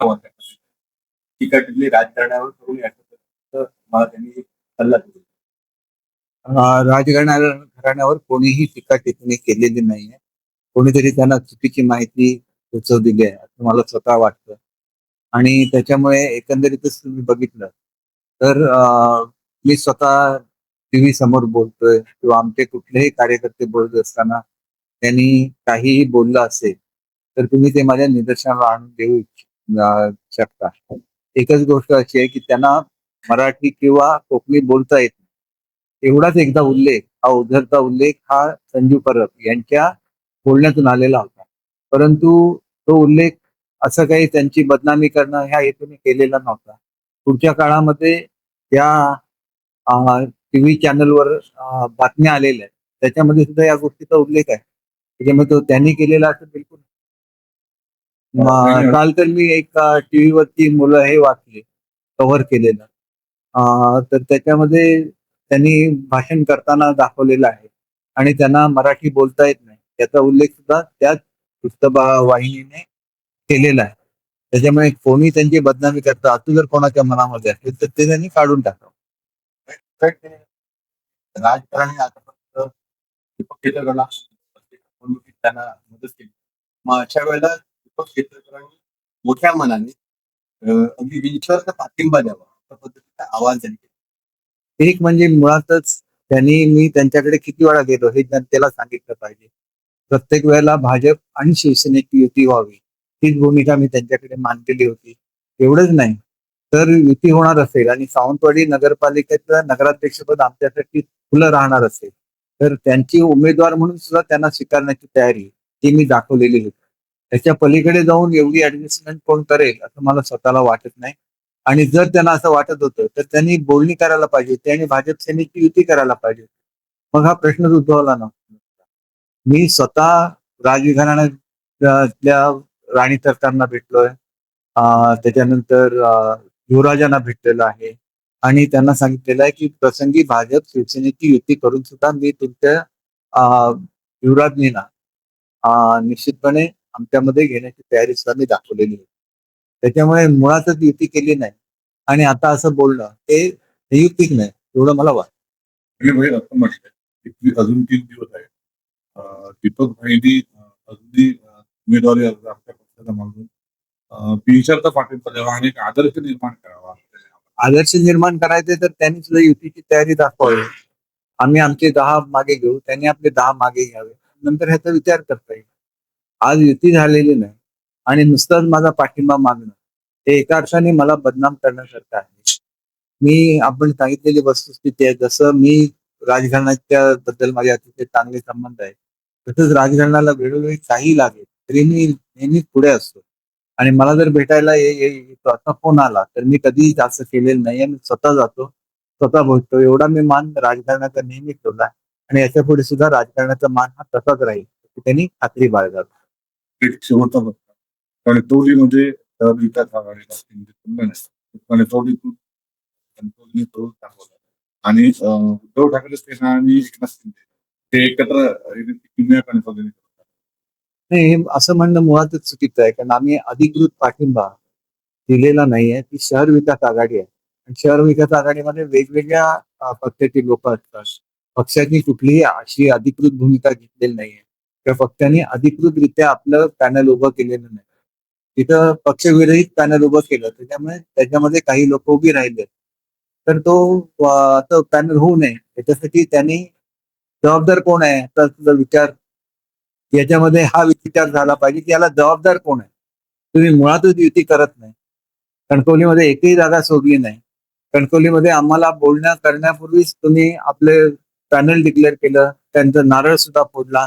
टीका राजकारणावर करून मला त्यांनी सल्ला दिला. राजकारणा घराण्यावर कोणीही टीका टिप्पणी केलेली नाहीये. कोणीतरी त्यांना चुकीची माहिती पोचवलेली आहे असं मला स्वतः वाटतं. आणि त्याच्यामुळे एकंदरीतच तुम्ही बघितलं. तर मी स्वतः टीव्ही समोर बोलतोय किंवा आमचे कुठलेही कार्यकर्ते बोलत असताना त्यांनी काहीही बोललं असेल तर तुम्ही ते माझ्या निदर्शनाला आणून देऊ इच्छित. शकता एकच गोष्ट अशी आहे की त्यांना मराठी किंवा कोकणी बोलता येत नाही. एवढाच एकदा उल्लेख हा उद्धरचा उल्लेख हा संजू परब यांच्या बोलण्यातून आलेला होता. परंतु तो उल्लेख असं काही त्यांची बदनामी करणं ह्या हेतूने केलेला नव्हता. पुढच्या काळामध्ये त्या टीव्ही चॅनलवर बातम्या आलेल्या आहेत. त्याच्यामध्ये सुद्धा या गोष्टीचा उल्लेख आहे. त्याच्यामुळे तो त्यांनी केलेला असं बिलकुल काल तर मी एक टीव्हीवरती मुलं हे वाचले कव्हर केलेलं. तर त्याच्यामध्ये त्यांनी भाषण करताना दाखवलेलं आहे. आणि त्यांना मराठी बोलता येत नाही. त्याचा उल्लेख सुद्धा त्याच पुस्तक वाहिनीने केलेला आहे. त्याच्यामुळे कोणी त्यांची बदनामी करतं असं जर कोणाच्या मनामध्ये असेल तर ते त्यांनी काढून टाकावं. राजकारणी आतापर्यंत त्यांना मदत केली. मग अशा वेळेला दीपक मोठ्या मनाने अगदी बिनशर्त पाठिंबा द्यावा. अशा पद्धतीचा आवाज त्यांनी केला एक म्हणजे मुळातच त्यांनी मी त्यांच्याकडे किती वेळा गेलो हे जनतेला सांगितलं पाहिजे. प्रत्येक वेळेला भाजप आणि शिवसेनेची युती व्हावी हीच भूमिका मी त्यांच्याकडे मांडलेली होती. एवढंच नाही तर युती होणार असेल आणि सावंतवाडी नगरपालिकेचं नगराध्यक्षपद आमच्यासाठी खुलं राहणार असेल. तर त्यांची उमेदवार म्हणून सुद्धा त्यांना स्वीकारण्याची तयारी ती मी दाखवलेली होती. त्याच्या पलीकडे जाऊन एवढी ऍडजस्टमेंट कोण करेल असं मला स्वतःला वाटत नाही. आणि जर त्यांना असं वाटत होतं तर त्यांनी बोलणी करायला पाहिजे त्यांनी भाजप सेनेची युती करायला पाहिजे मग हा प्रश्नच उद्भवला नव्हता. मी स्वतः राजघराण्यातल्या राणी सरकारना भेटलोय. त्याच्यानंतर युवराजांना भेटलेलं आहे. आणि त्यांना सांगितलेलं आहे की प्रसंगी भाजप शिवसेनेची युती करून सुद्धा मी तुमच्या युवराजनीना निश्चितपणे आमच्यामध्ये घेण्याची तयारी सुद्धा मी दाखवलेली होती. त्याच्यामुळे मुळातच युती केली नाही. आणि आता असं बोलणं हे हे युक्तिक नाही एवढं मला वाटतं. ती अजून तीन दिवस आहे दीपक भाईंनी अगदी उमेदवारी अर्ज आपल्या पक्षाला मागून पाठिंबा द्यावा आणि एक आदर्श निर्माण करावा. आदर्श निर्माण करायचे तर त्यांनी सुद्धा युतीची तयारी दाखवावी. आम्ही आमचे दहा मागे घेऊ त्यांनी आपले दहा मागे घ्यावे. नंतर ह्याचा विचार करता येईल. आज युती झालेली नाही आणि नुसताच माझा पाठिंबा मागणं हे एका अर्थाने मला बदनाम करण्यासारखं आहे. मी आपण सांगितलेली वस्तुस्थिती आहे जसं मी राजकारणाच्या बद्दल माझे अतिशय चांगले संबंध आहेत तसंच राजघराणाला वेळोवेळी काही लागेल तरी मी नेहमी पुढे असतो. आणि मला जर भेटायला येतो असा फोन आला तर मी कधीही जास्त केलेलं नाही मी स्वतः जातो स्वतः बोलतो एवढा मी मान राजकारणाचा नेहमी ठेवला आणि याच्यापुढे सुद्धा राजकारणाचा मान हा तसाच राहील त्यांनी खात्री बाळगावी. एक शेवटचा प्रश्न कारण तोडीमध्ये अं, विकास आघाडीला केंद्रित केलं नाही. आणि तोडीतून तोडणी करून दाखवलं. आणि अं, उद्धव ठाकरे सेना आणि एकनाथ शिंदे ते एकत्र अं, किमया करण्याचा निर्णय करतात. नाही असं म्हणणं मुळातच चुकीचं आहे कारण आम्ही अधिकृत पाठिंबा दिलेला नाहीये ती शहर विकास आघाडी आहे. आणि शहर विकास आघाडीमध्ये वेगवेगळ्या अ, पक्षाची लोक असतात. पक्षाची कुठलीही अशी अधिकृत भूमिका घेतलेली नाहीये. किंवा पक्षाने अधिकृतरित्या आपलं पॅनल उभं केलेलं नाही. तिथं पक्षविरहित पॅनल उभं केलं त्याच्यामुळे त्याच्यामध्ये काही लोक उभी राहिले तर तो असं पॅनल होऊ नये याच्यासाठी त्यांनी जबाबदार कोण आहे तर तुझा विचार याच्यामध्ये हा विचार झाला पाहिजे की याला जबाबदार कोण आहे. तुम्ही मुळातच युती करत नाही. कणकवलीमध्ये एकही जागा सोडली नाही. कणकवलीमध्ये आम्हाला बोलण्या करण्यापूर्वीच तुम्ही आपले पॅनल डिक्लेअर केलं त्यांचं नारळ सुद्धा फोडला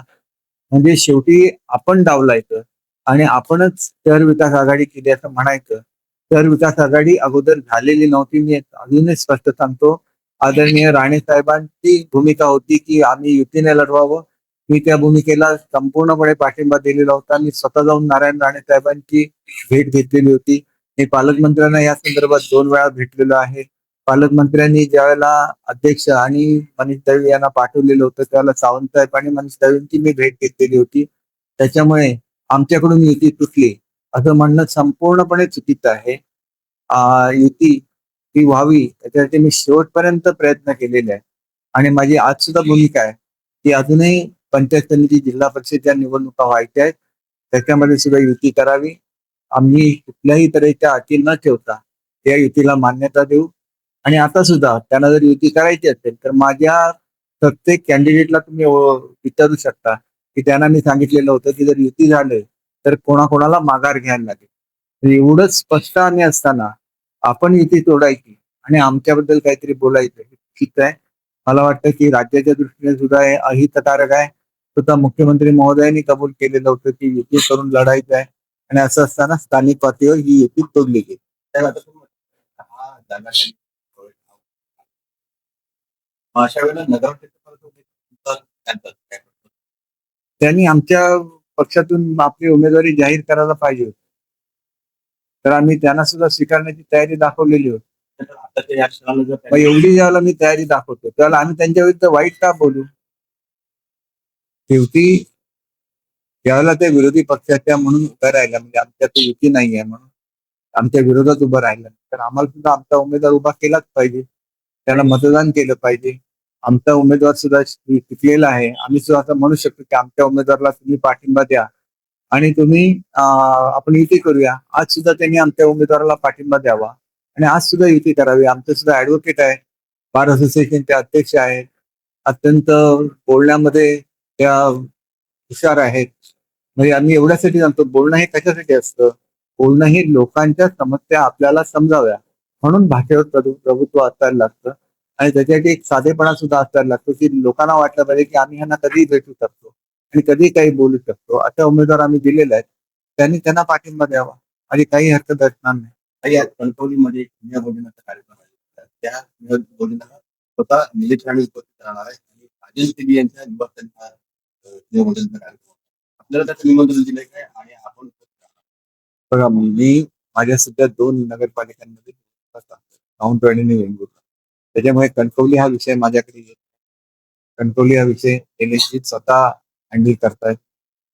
म्हणजे शेवटी आपण डावलायचं आणि आपणच शहर विकास आघाडी केली असं म्हणायचं. शहर विकास आघाडी अगोदर झालेली नव्हती मी अजूनही स्पष्ट सांगतो. आदरणीय राणे साहेबांची भूमिका होती की आम्ही युतीने लढवावं. मी त्या भूमिकेला संपूर्णपणे पाठिंबा दिलेला होता. मी स्वतः जाऊन नारायण राणे साहेबांची भेट घेतलेली होती. मी पालकमंत्र्यांना या संदर्भात दोन वेळा भेटलेलो आहे. पालकमंत्र्यांनी ज्यावेळेला अध्यक्ष आणि मनीष दळवी यांना पाठवलेलं होतं त्यावेळेला सावंतसाहेब आणि मनीष दळवींची मी भेट घेतलेली होती. त्याच्यामुळे आमच्याकडून युती तुटली. असं म्हणणं संपूर्णपणे चुकीचं आहे. युती ती व्हावी त्याच्यासाठी मी शेवटपर्यंत प्रयत्न केलेले आहे. आणि माझी आज सुद्धा भूमिका आहे की अजूनही पंचायत समिती जिल्हा परिषदच्या निवडणुका व्हायच्या आहेत. त्याच्यामध्ये सुद्धा युती करावी. आम्ही कुठल्याही तऱ्हेच्या अटी न ठेवता त्या युतीला मान्यता देऊ. आणि आता सुद्धा त्यांना जर युती करायची असेल तर माझ्या प्रत्येक कॅन्डिडेटला तुम्ही विचारू शकता की त्यांना मी सांगितलेलं होतं की जर युती झाले तर कोणाकोणाला माघार घ्यायला लागेल. तर एवढंच स्पष्ट आणि असताना आपण युती तोडायची आणि आमच्याबद्दल काहीतरी बोलायचं हे चुकीचं आहे. मला वाटतं की राज्याच्या दृष्टीने सुद्धा हे अहितकारक आहे. सुद्धा मुख्यमंत्री महोदयांनी कबूल केलेलं होतं की युती करून लढायचं आहे. आणि असं असताना स्थानिक पातळीवर ही युती तोडली गेली साहेब, आता तुम्ही म्हणता, हा जागा त्यांनी मग अशा वेळेला नगराध्यक्ष? त्यांनी आमच्या पक्षातून आपली उमेदवारी जाहीर करायला पाहिजे होती. तर आम्ही त्यांना सुद्धा स्वीकारण्याची तयारी दाखवलेली होती. मग एवढी ज्यावेळेला मी तयारी दाखवतो त्यावेळेला आम्ही त्यांच्या विरुद्ध वाईट का बोलू? शेवटी ज्यावेळेला ते विरोधी पक्षाच्या म्हणून उभ्या राहिल्या म्हणजे आमच्यात युती नाही आहे म्हणून आमच्या विरोधात उभं राहिलं. तर आम्हाला सुद्धा आमचा उमेदवार उभा केलाच पाहिजे. त्याला मतदान केलं पाहिजे. आमचा उमेदवार सुद्धा शिकलेला आहे. आम्ही सुद्धा असं म्हणू शकतो की आमच्या उमेदवाराला तुम्ही पाठिंबा द्या. आणि तुम्ही आपण युती करूया. आज सुद्धा त्यांनी आमच्या उमेदवाराला पाठिंबा द्यावा. आणि आज सुद्धा युती करावी. आमचं सुद्धा ऍडव्होकेट आहे. बार असोसिएशनचे अध्यक्ष आहेत. अत्यंत बोलण्यामध्ये त्या हुशार आहेत. म्हणजे आम्ही एवढ्यासाठी जाणतो बोलणं हे कशासाठी असतं? बोलणं हे लोकांच्या समस्या आपल्याला समजाव्या. म्हणून भाषेवर प्रभु- प्रभुत्व असायला लागतं. आणि त्याच्यासाठी एक साधेपणा सुद्धा असायला लागतो की लोकांना वाटलं पाहिजे की आम्ही ह्यांना कधीही भेटू शकतो आणि कधी काही बोलू शकतो. अशा उमेदवार आम्ही दिलेले आहेत. त्यांनी त्यांना पाठिंबा द्यावा. आणि काही हरकत असणार नाही. काही आज कणकवलीमध्ये निया भोजनाचा कार्यक्रम आहे. त्या स्वतः निलेश राणे उपस्थित राहणार आहे आणि राजेश देवी यांच्या निवासस्थानी हा भोजनाचा कार्यक्रम. आपल्याला त्याचं निमंत्रण दिलंय काय? आणि आपण. बघा मी माझ्या सध्या दोन नगरपालिकांमध्ये काउंटवाडी आणि वेंगुर्ला त्याच्यामुळे कणकवली e हा विषय माझ्याकडे येत कणकवली e हा विषय एनएसजी स्वतः हँडल करतायत.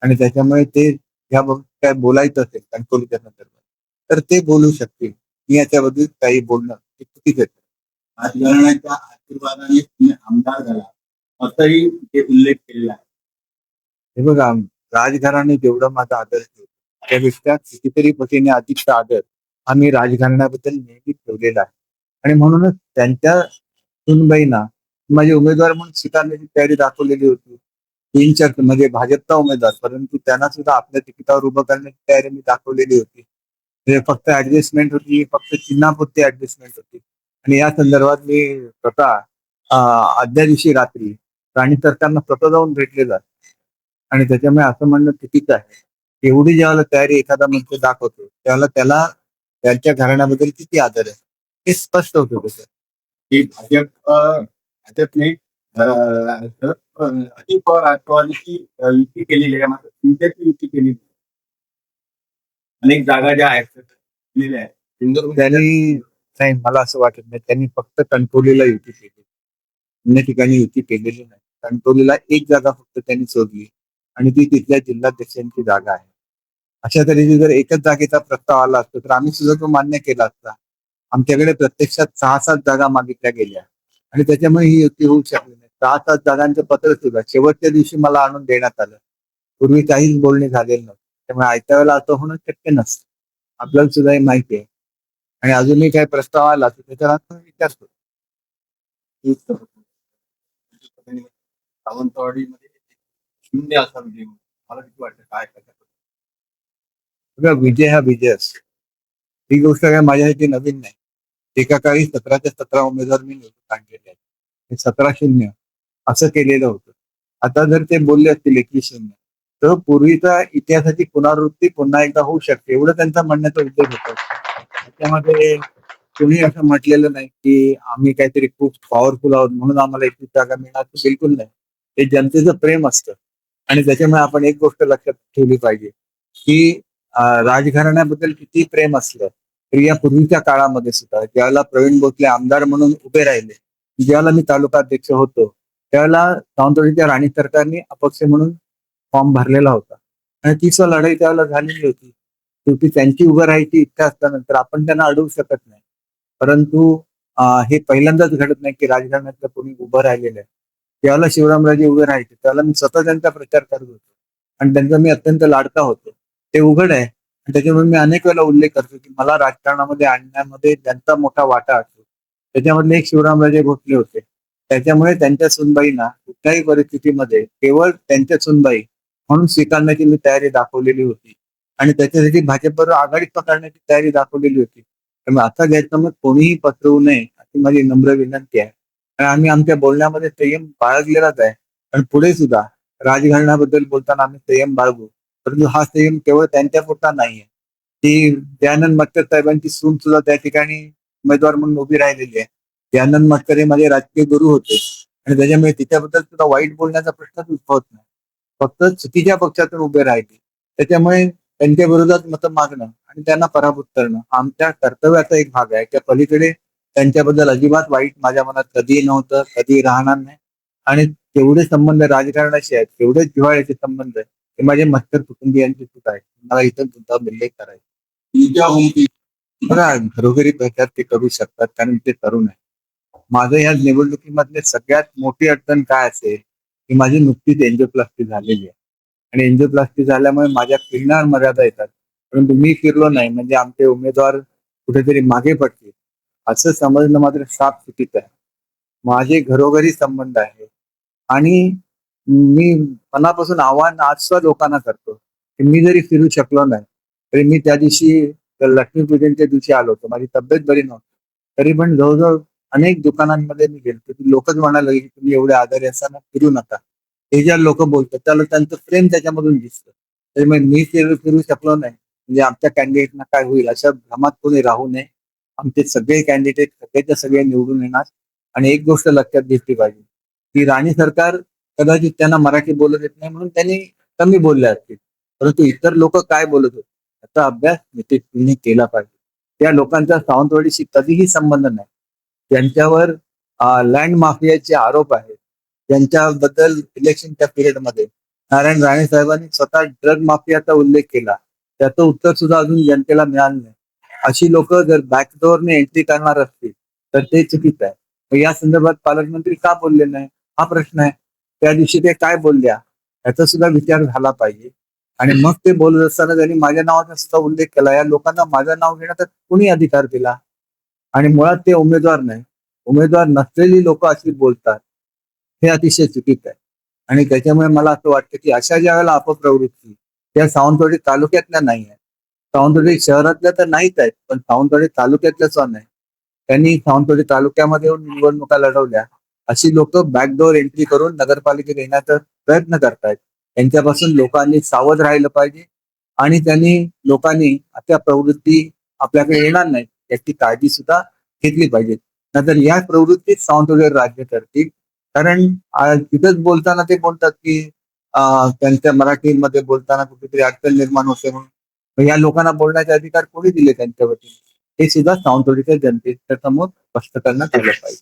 आणि त्याच्यामुळे ते ह्या काय बोलायचं असेल कणकवलीच्या e संदर्भात तर ते बोलू शकतील. मी याच्याबद्दल काही बोलणं हे चुकीच राजकारणाच्या आशीर्वादाने तुम्ही आमदार झाला. असंही ते उल्लेख केलेला आहे. हे बघा राजघराने जेवढं माझा आदर ठेवतो त्यापेक्षा कितीतरी पटीने अधिकचा आदर आम्ही राजघराण्याबद्दल नेहमी ठेवलेला आहे. आणि म्हणूनच त्यांच्या सुनबाईंना माझे उमेदवार म्हणून स्वीकारण्याची तयारी दाखवलेली होती. तीन चार म्हणजे भाजपचा उमेदवार परंतु त्यांना सुद्धा आपल्या तिकिटावर उभं करण्याची तयारी मी दाखवलेली होती. म्हणजे फक्त ऍडजस्टमेंट होती फक्त चिन्हापुरती ऍडजस्टमेंट होती. आणि या संदर्भात मी स्वतः आदल्या दिवशी रात्री राणी सरकारना स्वतः जाऊन भेटले जात आणि त्याच्यामुळे असं म्हणणं चुकीचं आहे. एवढी ज्यावेळेला तयारी एखादा मंत्री दाखवतो त्यावेळेला त्याला त्यांच्या घराण्याबद्दल किती आदर आहे? हे स्पष्ट होतं त्याचं की भाजप भाजपने अजित पवार राष्ट्रवादीची युती केलेली आहे. मात्र तुमच्याची युती केली. अनेक जागा ज्या आहेत आहेत. त्यांनी नाही मला असं वाटत नाही. त्यांनी फक्त कणकवलीला युती केली. अन्य ठिकाणी युती केलेली नाही. कणकवलीला एक जागा फक्त त्यांनी शोधली आणि ती तिथल्या जिल्हाध्यक्षांची जागा आहे. अशा तऱ्हेची जर एकच जागेचा प्रस्ताव आला असता तर आम्ही सुद्धा तो मान्य केला असता. आमच्याकडे प्रत्यक्षात सहा सात जागा मागितल्या गेल्या. आणि त्याच्यामुळे ही युती होऊ शकली नाही. सहा सात जागांचं पत्र सुद्धा शेवटच्या दिवशी मला आणून देण्यात आलं. पूर्वी काहीच बोलणे झालेलं नव्हतं. त्यामुळे आयत्या वेळेला असं होणं शक्य नसतं. आपल्याला सुद्धा हे माहिती आहे. आणि अजूनही काही प्रस्ताव आला तर त्याच्यावर विचार करू. सावंतवाडीमध्ये शून्य असा मला किती वाटतं काय काय बघा विजय हा विजय असतो. ही गोष्ट काय माझ्यासाठी नवीन नाही. एका काळी सतराच्या सतरा उमेदवार मी निवडून आणलेले आहेत. हे सतरा शून्य असं केलेलं होतं. आता जर ते बोलले असतील एकवीस शून्य तर पूर्वीचा इतिहासाची पुनरावृत्ती पुन्हा एकदा होऊ शकते एवढं त्यांचा म्हणण्याचा उद्देश होता. त्याच्यामध्ये कोणी असं म्हटलेलं नाही की आम्ही काहीतरी खूप पॉवरफुल आहोत म्हणून आम्हाला एकवीस जागा मिळणार बिलकुल नाही. हे जनतेचं प्रेम असतं. आणि त्याच्यामुळे आपण एक गोष्ट लक्षात ठेवली पाहिजे की राजघराण्याबद्दल किती प्रेम असलं तरी या पूर्वीच्या काळामध्ये सुद्धा ज्यावेळेला प्रवीण भोसले आमदार म्हणून उभे राहिले ज्यावेळेला मी तालुका अध्यक्ष होतो त्यावेळेला सावंतवाडीच्या राणी सरकारने अपक्ष म्हणून फॉर्म भरलेला होता. आणि तीच लढाई त्यावेळेला झालेली होती. शेवटी त्यांची उभं राहायची इच्छा असल्यानंतर आपण त्यांना अडवू शकत नाही. परंतु हे पहिल्यांदाच घडत नाही की राजकारणातलं कोणी उभं राहिलेलं आहे. त्यावेळेला शिवरामराजे उभे राहायचे त्यावेळेला मी स्वतः त्यांचा प्रचार करत होतो. आणि त्यांचा मी अत्यंत लाडका होतो. ते उघड आहे. आणि त्याच्यामुळे मी अनेक वेळेला उल्लेख करतो की मला राजकारणामध्ये आणण्यामध्ये त्यांचा मोठा वाटा असतो. त्याच्यामधले एक शिवरामराजे भोसले होते. त्याच्यामुळे त्यांच्या सुनबाईंना कुठल्याही परिस्थितीमध्ये केवळ त्यांच्या सुनबाई म्हणून स्वीकारण्याची मी तयारी दाखवलेली होती. आणि त्याच्यासाठी भाजपबरोबर आघाडीत पकडण्याची तयारी दाखवलेली होती. त्यामुळे आता गैरसमज कोणीही पसरवू नये अशी माझी नम्र विनंती आहे. आणि आम्ही आमच्या बोलण्यामध्ये संयम बाळगलेलाच आहे. आणि पुढे सुद्धा राजघराण्याबद्दल बोलताना आम्ही संयम बाळगू. परंतु हा संयम केवळ त्यांच्या पुरता नाहीये. ती दयानंद मटकर साहेबांची सून सुद्धा त्या ठिकाणी उमेदवार म्हणून उभी राहिलेली आहे. दयानंद मटकर हे माझे राजकीय गुरु होते. आणि त्याच्यामुळे तिच्याबद्दल सुद्धा वाईट बोलण्याचा प्रश्नच उद्भवत नाही. फक्त चुकीच्या पक्षातून उभे राहिले त्याच्यामुळे त्यांच्या विरोधात मतं मागणं आणि त्यांना पराभूत करणं आमच्या कर्तव्याचा एक भाग आहे. त्या पलीकडे त्यांच्याबद्दल अजिबात वाईट माझ्या मनात कधीही नव्हतं कधीही राहणार नाही. आणि तेवढे संबंध राजकारणाशी आहेत तेवढेच जिव्हाळ्याचे संबंध आहेत ते माझे मस्तर कुटुंबियांचे सुद्धा आहेत मला इथं सुद्धा उल्लेख करायचा बघा घरोघरी प्रचार ते करू शकतात कारण ते तरुण आहे. माझं या निवडणुकीमधले सगळ्यात मोठी अडचण काय असेल की माझी नुकतीच एन्जिओप्लास्टी झालेली आहे. आणि एन्जिओप्लास्टी झाल्यामुळे माझ्या फिरणार मर्यादा येतात. परंतु मी फिरलो नाही म्हणजे आमचे उमेदवार कुठेतरी मागे पडतील. असं समजणं मात्र साफ चुकीचं आहे. माझे घरोघरी संबंध आहे. आणि मी मनापासून आव्हान आजचा लोकांना करतो की मी जरी फिरू शकलो नाही तरी मी त्या दिवशी तर लक्ष्मीपूजनच्या दिवशी आलो होतो. माझी तब्येत बरी नव्हती. तरी पण जवळजवळ अनेक दुकानांमध्ये मी गेलो तर लोकच म्हणायला लागले की तुम्ही एवढे आजारी असताना फिरू नका. हे ज्या लोक बोलतात त्याला त्यांचं प्रेम त्याच्यामधून दिसतं. त्याच्यामुळे मी फिरू फिरू शकलो नाही. म्हणजे आमच्या कॅन्डिडेटना काय होईल अशा भ्रमात कोणी राहू नये. आमचे सगळे कॅन्डिडेट सगळेच्या सगळे निवडून येणार. आणि एक गोष्ट लक्षात घेतली पाहिजे की राणी सरकार कदाचित त्यांना मराठी बोलत येत नाही म्हणून त्यांनी कमी बोलले असतील परंतु इतर लोक काय बोलत होते? याचा अभ्यास निश्चितपणे केला पाहिजे. त्या लोकांचा सावंतवाडीशी कधीही संबंध नाही. त्यांच्यावर लँड माफियाचे आरोप आहेत. त्यांच्याबद्दल इलेक्शनच्या पिरियडमध्ये नारायण राणे साहेबांनी स्वतः ड्रग माफियाचा उल्लेख केला. त्याचं उत्तर सुद्धा अजून जनतेला मिळालं नाही. अशी लोक जर बॅकडोअरने एंट्री करणार असतील तर ते चुकीचं आहे. या संदर्भात पालकमंत्री का बोलले नाही? हा प्रश्न आहे. त्या दिवशी ते काय बोलल्या याचा सुद्धा विचार झाला पाहिजे. आणि मग ते बोलत असताना त्यांनी माझ्या नावाचा सुद्धा उल्लेख केला. या लोकांना माझं नाव घेण्याचा कुणी अधिकार दिला? आणि मुळात ते उमेदवार नाही. उमेदवार नसलेली लोक अशी बोलतात. हे अतिशय चुकीचं आहे. आणि त्याच्यामुळे मला असं वाटतं की अशा ज्या वेळेला अपप्रवृत्ती त्या सावंतवाडी तालुक्यातल्या नाही आहेत. सावंतवाडी शहरातल्या तर नाहीच आहेत पण सावंतवाडी तालुक्यातल्या नाही. त्यांनी सावंतवाडी तालुक्यामध्ये येऊन निवडणुका लढवल्या. अशी लोक बॅकडोर एंट्री करून नगरपालिकेत येण्याचा प्रयत्न करतायत. त्यांच्यापासून लोकांनी सावध राहिलं पाहिजे आणि त्यांनी लोकांनी अशा प्रवृत्ती आपल्याकडे येणार नाही याची काळजी सुद्धा घेतली पाहिजे. नंतर या प्रवृत्तीत सावंतवाडीवर राज्य करतील. कारण तिथंच बोलताना ते बोलतात की त्यांच्या मराठीमध्ये बोलताना कुठेतरी अडचण निर्माण होते म्हणून. या लोकांना बोलण्याचे अधिकार कोणी दिले त्यांच्या वतीने? हे सुद्धा सावंतवाडीच्या जनतेच्या समोर स्पष्ट करण्यात आलं पाहिजे.